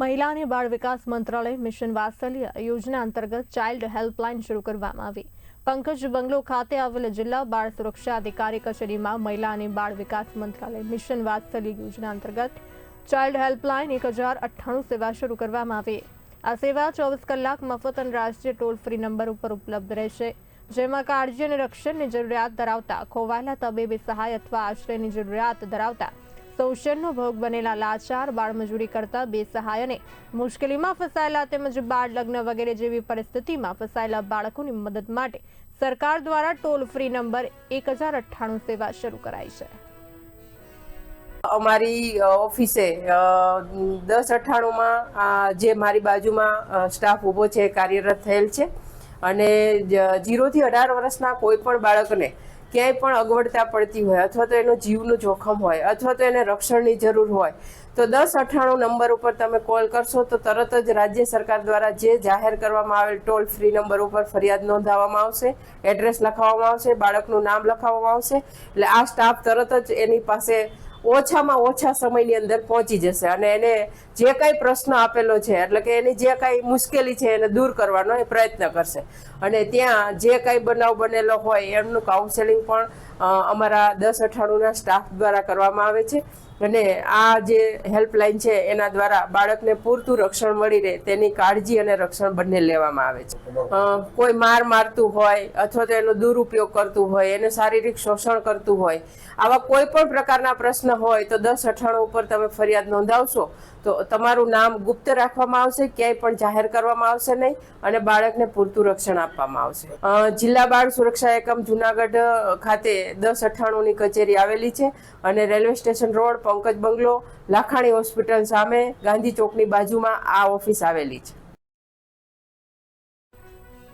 મહિલા અને બાળ વિકાસ મંત્રાલય મિશન વાત્સલ્ય યોજના અંતર્ગત ચાઇલ્ડ હેલ્પલાઇન શરૂ કરવામાં આવી. પંકજ બંગલો ખાતે આવેલ જિલ્લા બાળ સુરક્ષા અધિકારી કચેરીમાં મહિલા અને બાળ વિકાસ મંત્રાલય મિશન વાત્સલ્ય યોજના અંતર્ગત ચાઇલ્ડ હેલ્પલાઇન એક હજાર અઠ્ઠાણું સેવા શરૂ કરવામાં આવી. આ સેવા ચોવીસ કલાક મફત અને રાષ્ટ્રીય ટોલ ફ્રી નંબર ઉપર ઉપલબ્ધ રહેશે, જેમાં કાળજી અને રક્ષણની જરૂરિયાત ધરાવતા ખોવાયેલા તબીબી સહાય અથવા આશ્રયની જરૂરિયાત ધરાવતા શોષણનો ભોગ બનેલા લાચાર બાળમજૂરી કરતા બેસહાય અને મુશ્કેલીમાં ફસાયેલા તેમજ બાળ લગ્ન વગેરે જેવી પરિસ્થિતિમાં ફસાયેલા બાળકોની મદદ માટે સરકાર દ્વારા ટોલ ફ્રી નંબર એક હજાર અઠ્ઠાણું સેવા શરૂ કરાઈ છે. અમારી ઓફિસે દસ અઠ્ઠાણુંમાં જે મારી બાજુમાં સ્ટાફ ઊભો છે, કાર્યરત થયેલ છે. અને જીરોથી અઢાર વર્ષના કોઈ પણ બાળકને ક્યાંય પણ અગવડતા પડતી હોય અથવા તો એનો જીવનું જોખમ હોય અથવા તો એને રક્ષણની જરૂર હોય, તો દસ અઠ્ઠાણું નંબર ઉપર તમે કોલ કરશો તો તરત જ રાજ્ય સરકાર દ્વારા જે જાહેર કરવામાં આવેલ ટોલ ફ્રી નંબર ઉપર ફરિયાદ નોંધાવવામાં આવશે, એડ્રેસ લખાવવામાં આવશે, બાળકનું નામ લખાવવામાં આવશે, એટલે આ સ્ટાફ તરત જ એની પાસે ઓછામાં ઓછા સમયની અંદર પહોંચી જશે અને એને જે કાંઈ પ્રશ્ન આપેલો છે, એટલે કે એની જે કાંઈ મુશ્કેલી છે એને દૂર કરવાનો એ પ્રયત્ન કરશે. અને ત્યાં જે કાંઈ બનાવ બનેલો હોય એમનું કાઉન્સેલિંગ પણ અમારા દસ અઠાણુંના સ્ટાફ દ્વારા કરવામાં આવે છે. અને આ જે હેલ્પલાઇન છે એના દ્વારા બાળકને પૂરતું રક્ષણ મળી રહે, તેની કાળજી અને રક્ષણ બંને લેવામાં આવે છે. કોઈ માર મારતું હોય અથવા તો એનો દુરુપયોગ કરતું હોય, એને શારીરિક શોષણ કરતું હોય, આવા કોઈ પણ પ્રકારના પ્રશ્ન હોય તો દસ અઠાણું ઉપર તમે ફરિયાદ નોંધાવશો તો તમારું નામ ગુપ્ત રાખવામાં આવશે, ક્યાંય પણ જાહેર કરવામાં આવશે નહીં અને બાળકને પૂરતું રક્ષણ આપવામાં આવશે. જિલ્લા બાળ સુરક્ષા એકમ જુનાગઢ ખાતે દસ અઠ્ઠાણુંની કચેરી આવેલી છે અને railway station road Pankaj bungalow Lakhani hospital સામે ગાંધી ચોકની બાજુમાં આ ઓફિસ આવેલી છે.